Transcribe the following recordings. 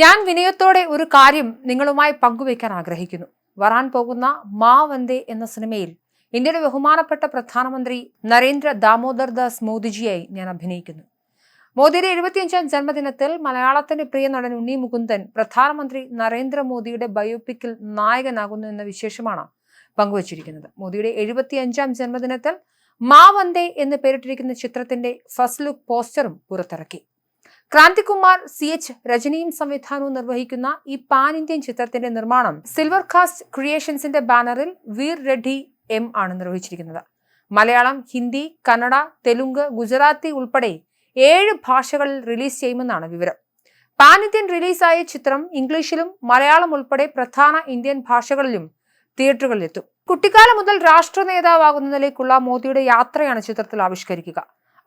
ഞാൻ വിനയത്തോടെ ഒരു കാര്യം നിങ്ങളുമായി പങ്കുവയ്ക്കാൻ ആഗ്രഹിക്കുന്നു. വരാൻ പോകുന്ന മാ വന്ദേ എന്ന സിനിമയിൽ ഇന്ത്യയുടെ ബഹുമാനപ്പെട്ട പ്രധാനമന്ത്രി നരേന്ദ്ര ദാമോദർ ദാസ് മോദിജിയായി ഞാൻ അഭിനയിക്കുന്നു. മോദിയുടെ എഴുപത്തിയഞ്ചാം ജന്മദിനത്തിൽ മലയാളത്തിന്റെ പ്രിയ നടൻ ഉണ്ണി മുകുന്ദൻ പ്രധാനമന്ത്രി നരേന്ദ്രമോദിയുടെ ബയോപിക്കിൽ നായകനാകുന്നു എന്ന വിശേഷമാണ് പങ്കുവച്ചിരിക്കുന്നത്. മോദിയുടെ എഴുപത്തിയഞ്ചാം ജന്മദിനത്തിൽ മാ വന്ദേ എന്ന് പേരിട്ടിരിക്കുന്ന ചിത്രത്തിന്റെ ഫസ്റ്റ് ലുക്ക് പോസ്റ്ററും പുറത്തിറക്കി. ക്രാന്തികുമാർ സി എച്ച് രജനിയും സംവിധാനവും നിർവഹിക്കുന്ന ഈ പാൻ ഇന്ത്യൻ ചിത്രത്തിന്റെ നിർമ്മാണം സിൽവർ കാസ്റ്റ് ക്രിയേഷൻസിന്റെ ബാനറിൽ വീർ റെഡ്ഡി എം ആണ് നിർവഹിച്ചിരിക്കുന്നത്. മലയാളം ഹിന്ദി കന്നഡ തെലുങ്ക് ഗുജറാത്തി ഉൾപ്പെടെ ഏഴ് ഭാഷകളിൽ റിലീസ് ചെയ്യുമെന്നാണ് വിവരം. പാൻ ഇന്ത്യൻ റിലീസായ ചിത്രം ഇംഗ്ലീഷിലും മലയാളം ഉൾപ്പെടെ പ്രധാന ഇന്ത്യൻ ഭാഷകളിലും തിയേറ്ററുകളിലെത്തും. കുട്ടിക്കാലം മുതൽ രാഷ്ട്ര നേതാവാകുന്നതിലേക്കുള്ള മോദിയുടെ യാത്രയാണ് ചിത്രത്തിൽ ആവിഷ്കരിക്കുക.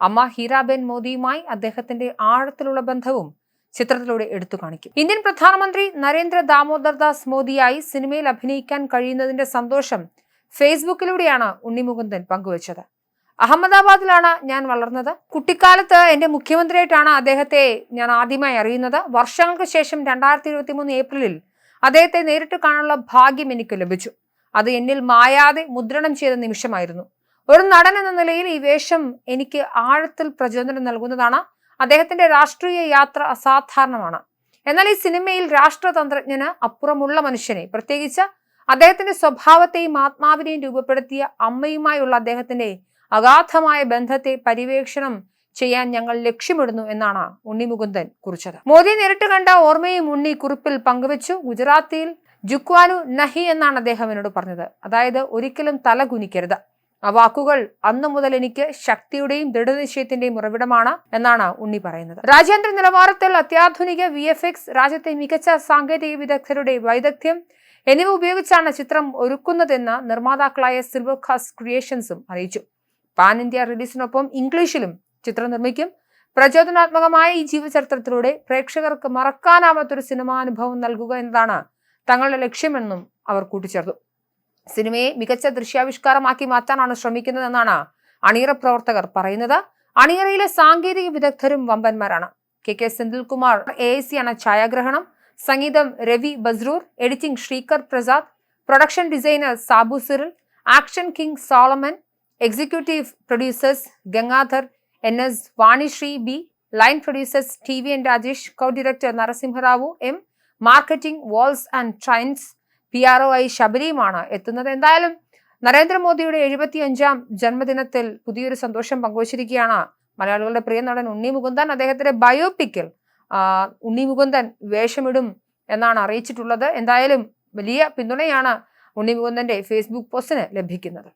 അമ്മ ഹീരാബെൻ മോദിയുമായി അദ്ദേഹത്തിന്റെ ആഴത്തിലുള്ള ബന്ധവും ചിത്രത്തിലൂടെ എടുത്തു കാണിക്കും. ഇന്ത്യൻ പ്രധാനമന്ത്രി നരേന്ദ്ര ദാമോദർ ദാസ് മോദിയായി സിനിമയിൽ അഭിനയിക്കാൻ കഴിയുന്നതിന്റെ സന്തോഷം ഫേസ്ബുക്കിലൂടെയാണ് ഉണ്ണിമുകുന്ദൻ പങ്കുവച്ചത്. അഹമ്മദാബാദിലാണ് ഞാൻ വളർന്നത്. കുട്ടിക്കാലത്ത് എന്റെ മുഖ്യമന്ത്രിയായിട്ടാണ് അദ്ദേഹത്തെ ഞാൻ ആദ്യമായി അറിയുന്നത്. വർഷങ്ങൾക്ക് ശേഷം രണ്ടായിരത്തി ഇരുപത്തി മൂന്ന് ഏപ്രിലിൽ അദ്ദേഹത്തെ നേരിട്ട് കാണാനുള്ള ഭാഗ്യം എനിക്ക് ലഭിച്ചു. അത് എന്നിൽ മായാതെ മുദ്രണം ചെയ്ത നിമിഷമായിരുന്നു. ഒരു നടൻ എന്ന നിലയിൽ ഈ വേഷം എനിക്ക് ആഴത്തിൽ പ്രചോദനം നൽകുന്നതാണ്. അദ്ദേഹത്തിന്റെ രാഷ്ട്രീയ യാത്ര അസാധാരണമാണ്. എന്നാൽ ഈ സിനിമയിൽ രാഷ്ട്രതന്ത്രജ്ഞന് അപ്പുറമുള്ള മനുഷ്യനെ പ്രത്യേകിച്ച് അദ്ദേഹത്തിന്റെ സ്വഭാവത്തെയും ആത്മാവിനെയും രൂപപ്പെടുത്തിയ അമ്മയുമായുള്ള അദ്ദേഹത്തിന്റെ അഗാധമായ ബന്ധത്തെ പര്യവേക്ഷണം ചെയ്യാൻ ഞങ്ങൾ ലക്ഷ്യമിടുന്നു എന്നാണ് ഉണ്ണി മുകുന്ദൻ കുറിച്ചത്. മോദി നേരിട്ട് കണ്ട ഓർമ്മയും ഉണ്ണി കുറിപ്പിൽ പങ്കുവച്ചു. ഗുജറാത്തിയിൽ ജുക്വാനു നഹി എന്നാണ് അദ്ദേഹം എന്നോട് പറഞ്ഞത്. അതായത് ഒരിക്കലും തല കുനിക്കരുത്. ആ വാക്കുകൾ അന്നു മുതൽ എനിക്ക് ശക്തിയുടെയും ദൃഢനിശ്ചയത്തിന്റെയും ഉറവിടമാണ് എന്നാണ് ഉണ്ണി പറയുന്നത്. രാജ്യാന്തര നിലവാരത്തിൽ അത്യാധുനിക വി എഫ് എക്സ് രാജ്യത്തെ മികച്ച സാങ്കേതിക വിദഗ്ധരുടെ വൈദഗ്ധ്യം എന്നിവ ഉപയോഗിച്ചാണ് ചിത്രം ഒരുക്കുന്നതെന്ന് നിർമ്മാതാക്കളായ സിൽവർ ഖാസ് ക്രിയേഷൻസും അറിയിച്ചു. പാൻ ഇന്ത്യ റിലീസിനൊപ്പം ഇംഗ്ലീഷിലും ചിത്രം നിർമ്മിക്കും. പ്രചോദനാത്മകമായ ഈ ജീവചരിത്രത്തിലൂടെ പ്രേക്ഷകർക്ക് മറക്കാനാവാത്തൊരു സിനിമാനുഭവം നൽകുക എന്നതാണ് തങ്ങളുടെ ലക്ഷ്യമെന്നും അവർ കൂട്ടിച്ചേർത്തു. സിനിമയെ മികച്ച ദൃശ്യാവിഷ്കാരമാക്കി മാറ്റാനാണ് ശ്രമിക്കുന്നതെന്നാണ് അണിയറ പ്രവർത്തകർ പറയുന്നത്. അണിയറയിലെ സാങ്കേതിക വിദഗ്ധരും വമ്പന്മാരാണ്. K K Senthilkumar A C ആണ് ഛായാഗ്രഹണം. സംഗീതം Ravi Basrur editing Sreekar Prasad production designer Sabu Cyril action king Solomon executive producers Gangadhar N S Vanisri B line producers T V N Rajesh co director Narasimharao M marketing walls and trends P R O I ശബരിയുമാണ് എത്തുന്നത്. എന്തായാലും നരേന്ദ്രമോദിയുടെ എഴുപത്തി അഞ്ചാം ജന്മദിനത്തിൽ പുതിയൊരു സന്തോഷം പങ്കുവച്ചിരിക്കുകയാണ് മലയാളികളുടെ പ്രിയ നടൻ ഉണ്ണി മുകുന്ദൻ. അദ്ദേഹത്തിന്റെ ബയോപിക്കിൽ ഉണ്ണി മുകുന്ദൻ വേഷമിടും എന്നാണ് അറിയിച്ചിട്ടുള്ളത്. എന്തായാലും വലിയ പിന്തുണയാണ് ഉണ്ണി മുകുന്ദന്റെ ഫേസ്ബുക്ക് പോസ്റ്റിന് ലഭിക്കുന്നത്.